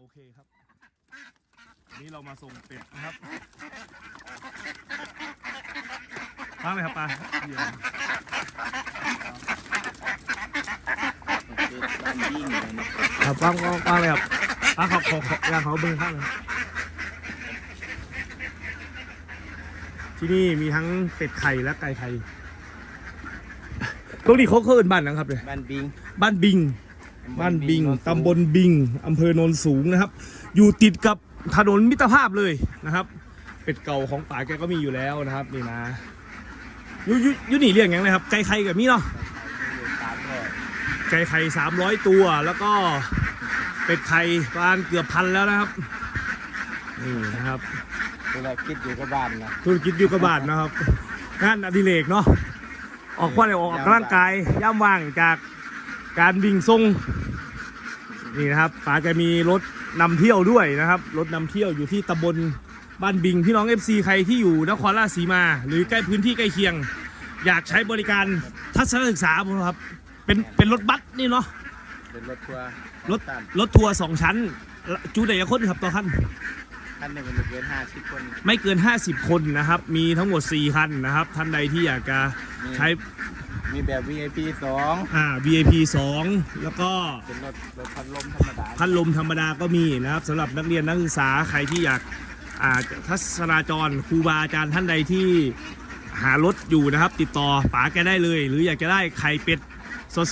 โอเคครับนนี้เรามาส่งเป็ดนะครับฟังเลยครับปลาเดี๋ยวบ้านยิ่งเลยนะครับฟังฟังฟังเลยครับปลาขอขอขออยากขอเบิ้งข้างเลยที่นี่มีทั้งเป็ดไข่และไก่ไข่ตรงนี้เขาเขาเอินบ้านนะครับเลยบ้านบิง บ้านบิง บ้านบิงตำบลบิงอำเภอโนนสูงนะครับ อยู่ติดกับถนนมิตรภาพเลยนะครับ เป็ดเก่าของป่าแกก็มีอยู่แล้วนะครับนี่นะอยูอยูอยูนี่เรียกยังไงครับไก่ไข่กับมีเนาะตามก็ไก่ไข่สามร้อยตัวแล้วก็เป็ดไข่ประมาณเกือบพันแล้วนะครับนี่นะครับธุรกิจอยู่กับบ้านนะธุรกิจอยู่กับบ้านนะครับงานอดิเรกเนาะออกว่าอะไรออกกำลังกายย่ำว่างจากการวิ่งทรง นี่นะครับป๋าแกมีรถนำเที่ยวด้วยนะครับ รถนำเที่ยวอยู่ที่ตำบลบ้านบิงพี่น้อง FC ใครที่อยู่นครราชสีมา หรือใกล้พื้นที่ใกล้เคียง อยากใช้บริการทัศนศึกษาผมครับ เป็นเป็นรถบัสนี่เนาะเป็นรถทัวร์รถตันรถทัวร์สองชั้น จูเดียคนครับต่อคันคันหนึ่งมันเกินห้าสิบคน ไม่เกิน 50 คนนะครับ มีทั้งหมด 4 คันนะครับ ท่านใดที่อยากจะมีใช้ มีแบบ VIP สองอ่า VIP 2 แล้วก็เป็นรถรถพัดลมธรรมดาพัดลมธรรมดาก็มีนะครับสำหรับนักเรียนนักศึกษาใครที่อยากอ่าทัศนาจรครูบาอาจารย์ท่านใดที่หารถอยู่นะครับ ติดต่อป๋าแกได้เลย หรืออยากจะได้ไข่เป็ด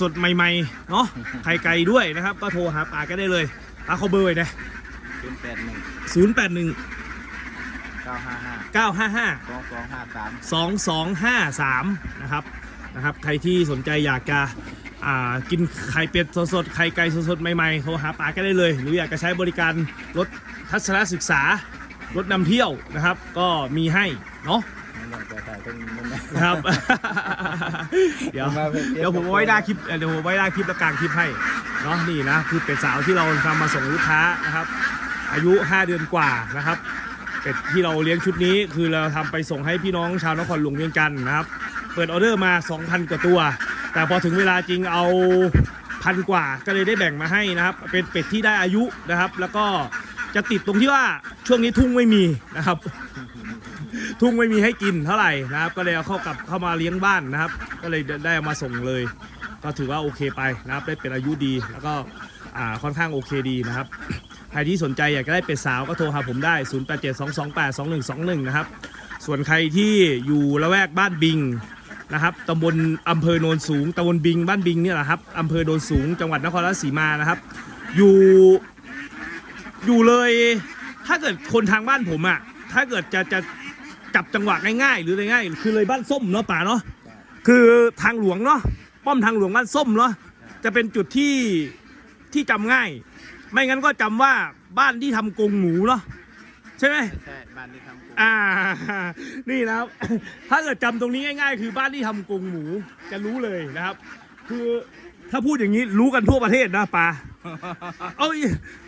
สดๆ ใหม่ๆเนาะไข่ไก่ด้วยนะครับ ก็โทรหาป๋าแกได้เลยป๋าเขาเบอร์ไว้นะเป็นแปดหนึ่งศูนย์แปดหนึ่งเก้าห้าห้าเก้าห้าห้าสองสองห้าสาม 2253 นะครับ นะครับใครที่สนใจอยากจะกินไข่เป็ดสดๆไข่ไก่สดๆใหม่ๆโทรหาป๋าก็ได้เลย หรืออยากจะใช้บริการรถทัศนศึกษารถนำเที่ยวนะครับ ก็มีให้เนาะนะครับ เดี๋ยวเดี๋ยวผมไว้หน้าคลิปเดี๋ยวผมไว้หน้าคลิปและกลางคลิปให้เนาะนี่นะคือเป็ดสาวที่เราทำมาส่งลูกค้านะครับ อายุ 5 เดือนกว่านะครับเป็ดที่เราเลี้ยงชุดนี้คือเราทำไปส่งให้พี่น้องชาวนครหลวงเวียงจันทร์นะครับ เปิดออเดอร์มา 2,000 กว่าตัว แต่พอถึงเวลาจริงเอาพันกว่าก็เลยได้แบ่งมาให้นะครับ เป็นเป็ดที่ได้อายุนะครับ แล้วก็จะติดตรงที่ว่าช่วงนี้ทุ่งไม่มีนะครับ ทุ่งไม่มีให้กินเท่าไหร่นะครับ ก็เลยเอาเข้ากลับเข้ามาเลี้ยงบ้านนะครับ ก็เลยได้เอามาส่งเลย ก็ถือว่าโอเคไปนะครับได้เป็นอายุดีแล้วก็อ่าค่อนข้างโอเคดีนะครับใครที่สนใจอยากจะได้เป็ดสาวก็โทรหาผมได้ 0872282121 นะครับ ส่วนใครที่อยู่ละแวกบ้านบิง นะครับตำบลอำเภอโนนสูงตำบลบิงบ้านบิงเนี่ยแหละครับอำเภอโนนสูงจังหวัดนครราชสีมานะครับ อยู่อยู่เลยถ้าเกิดคนทางบ้านผมอะถ้าเกิดจะจะจับจังหวะง่ายๆ หรืออะไรง่ายคือเลยบ้านส้มเนาะป่าเนาะคือทางหลวงเนาะป้อมทางหลวงบ้านส้มเนาะจะเป็นจุดที่ที่จำง่าย ไม่งั้นก็จำว่าบ้านที่ทำกงหมูเนาะ ใช่ไหมใช่บ้านที่ทำกูอ่า นี่นะครับ ถ้าเกิดจำตรงนี้ง่ายๆ คือบ้านที่ทำกรงหมูจะรู้เลยนะครับ คือถ้าพูดอย่างนี้รู้กันทั่วประเทศนะป่าเอ้ย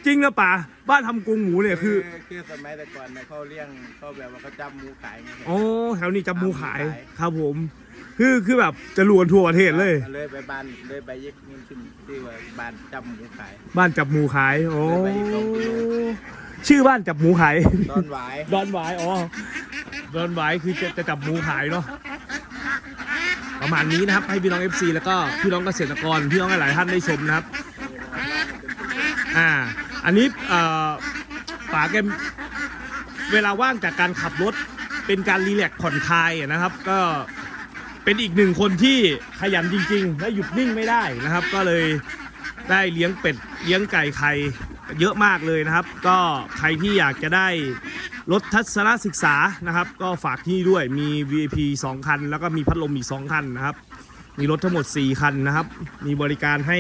จริงนะป่าบ้านทำกรงหมูเนี่ยคือคือสมัยแต่ก่อนเนี่ยเขาเลี้ยงเขาแบบว่าเขาจับหมูขายไงโอ้แถวนี้จำหมูขายจำหมูขาย ครับผม คือคือแบบจะรวนทั่วประเทศเลย เลยไปบ้านเลยไปยึดนี่ขึ้นที่ว่าบ้านจับหมูขาย บ้านจับหมูขาย โอ้ เลยไปอีกสองกิโลชื่อบ้านจับหมูขายตอนหวายดอนหวายอ๋อดอนหวายคือจะจะจับหมูขายเนาะประมาณนี้นะครับ ให้พี่น้อง FC แล้วก็พี่น้องเกษตรกรพี่น้องหลายๆท่านได้ชมนะครับ อ่า อันนี้เอ่อป๋าแกเวลาว่างจากการขับรถเป็นการรีแลกซ์ผ่อนคลายอะนะครับ ก็เป็นอีกหนึ่งคนที่ขยันจริง ๆ และหยุดนิ่งไม่ได้นะครับ ก็เลยได้เลี้ยงเป็ดเลี้ยงไก่ไข่ เยอะมากเลยนะครับ ก็ใครที่อยากจะได้รถทัศนศึกษานะครับ ก็ฝากที่นี่ด้วยมี VIP 2 คัน แล้วก็มีพัดลมอีก 2 คันนะครับ มีรถทั้งหมด 4 คันนะครับ มีบริการให้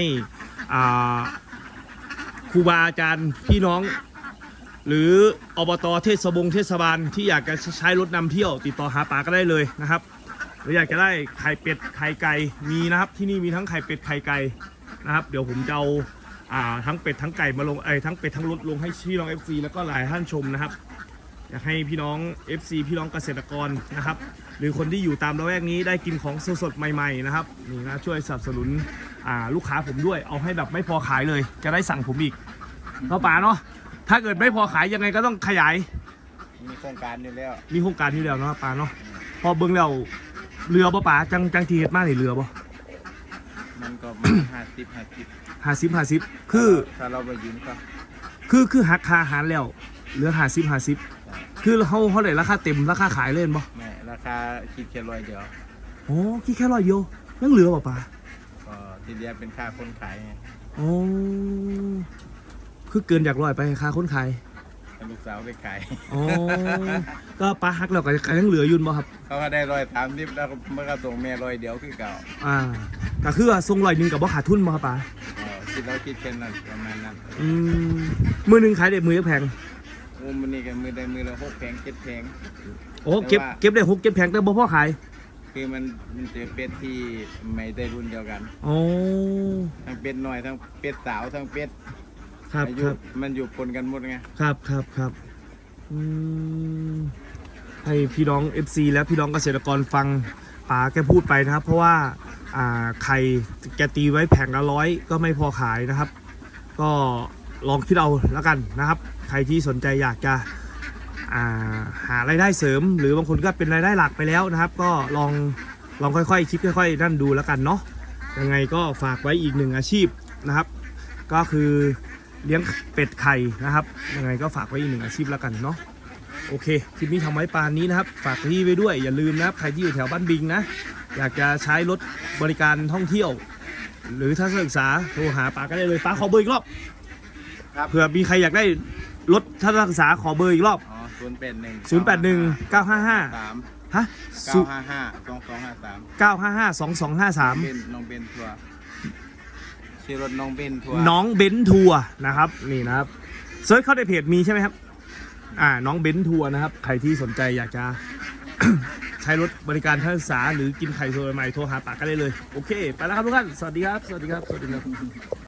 ครูบาอาจารย์พี่น้อง หรืออบตเทศบงเทศบาลที่อยากจะใช้รถนำเที่ยวติดต่อหาป๋าก็ได้เลยนะครับหรืออยากจะได้ไข่เป็ดไข่ไก่มีนะครับที่นี่มีทั้งไข่เป็ดไข่ไก่นะครับ เดี๋ยวผมจะเอา อ่าทั้งเป็ดทั้งไก่มาลงไอ้ยทั้งเป็ดทั้งรถลงให้พี่น้อง FC แล้วก็หลายท่านชมนะครับ อยากให้พี่น้อง FC พี่น้องเกษตรกรนะครับ หรือคนที่อยู่ตามละแวกนี้ได้กินของสดๆใหม่ๆนะครับนี่นะช่วยสนับสนุนอ่าลูกค้าผมด้วยเอาให้แบบไม่พอขายเลย จะได้สั่งผมอีกเนาะป๋าเนาะถ้าเกิดไม่พอขายยังไงก็ต้องขยาย มีโครงการอยู่แล้วมีโครงการที่แล้วเนาะปลาเนาะพอเบิ่งแล้วเรือบ่ปลาจังจังทีเฮ็ดมานี่เรือบ่ มันก็มาห้าสิบห้าสิบห้าสิบห้าสิบคือถ้าเราไปยืมก็คือคือหักค่าอาหารแล้วเหลือห้าสิบห้าสิบคือเขาเขาได้ราคาเต็มราคาขายเลยเห็นบ่แม่ราคาคิดแค่ร้อยเดียวโอ้คิดแค่ร้อยเดียวยังเหลือบ่ปลาก็ที่เหลียเป็นค่าคนขายไงโอ้คือเกินจากร้อยไปค่าคนขาย ให้ลูกสาวไปขายอ๋อก็ปลาหักแล้วก็ยังเหลืออยุ่นบ่ครับ เขาก็ได้ร้อยสามสิบแล้วก็เมื่อก็ส่งแม่ร้อยเดียวคือเก่าอ่าก็คือว่าทรงร้อยหนึ่งกับบ่ขาดทุนบ่ครับปลาก็คิดแล้วคิดแค่นั้นประมาณนั้นอืมมือหนึ่งขายได้มือยักแพงโอ้มันนี่กันมือได้มือละหกแพงเจ็ดแพง โอ้เก็บแต่ว่า เก็บได้หกเก็บแพงแต่บ่พอขายคือมันมันเจอเป็ดที่ไม่ได้รุ่นเดียวกันโอ้ทั้งเป็ดน้อยทั้งเป็ดสาวทั้งเป็ด ครับอาคยุรับ มันอยู่ปนกันหมดไงครับครับครับอืมให้พี่น้อง FC และพี่น้องเกษตรกรฟังป๋าแกพูดไปนะครับ เพราะว่าอ่าไข่แกตีไว้แผงละร้อยก็ไม่พอขายนะครับ ก็ลองคิดเอาแล้วกันนะครับ ใครที่สนใจอยากจะอ่าหารายได้เสริม หรือบางคนก็เป็นรายได้หลักไปแล้วนะครับ ก็ลองลองค่อยๆคิดค่อยๆนั่นดูแล้วกันเนาะยังไงก็ฝากไว้อีกหนึ่งอาชีพนะครับ ก็คือ เลี้ยงเป็ดไข่นะครับ ยังไงก็ฝากไว้อีกหนึ่งอาชีพแล้วกันเนาะโอเคคลิปนี้ทำไว้ปานนี้นะครับ ฝากที่ไว้ด้วยอย่าลืมนะครับใครที่อยู่แถวบ้านบิงนะ อยากจะใช้รถบริการท่องเที่ยว หรือถ้าศึกษาโทรหาป้าก็ได้เลยป้าขอเบอร์อีกรอบครับ เผื่อมีใครอยากได้รถทัศนศึกษาขอเบอร์อีกรอบ อ๋อศูนย์แปดหนึ่ง081 955สามฮะเก้าห้าห้าสองสองห้าสาม955 2253 เบนน้องเบนทัวร์ ชื่อรถน้องเบนทัวร์น้องเบนทัวร์นะครับนี่นะครับเซิร์ชเข้าในเพจมีใช่ไหมครับ อ่าน้องเบนทัวร์นะครับใครที่สนใจอยากจะ ใช้รถบริการทัศนศึกษาหรือกินไข่โซยใหม่โทรหาปากกันได้เลย โอเค ไปแล้วครับทุกท่านสวัสดีครับ สวัสดีครับ สวัสดีครับ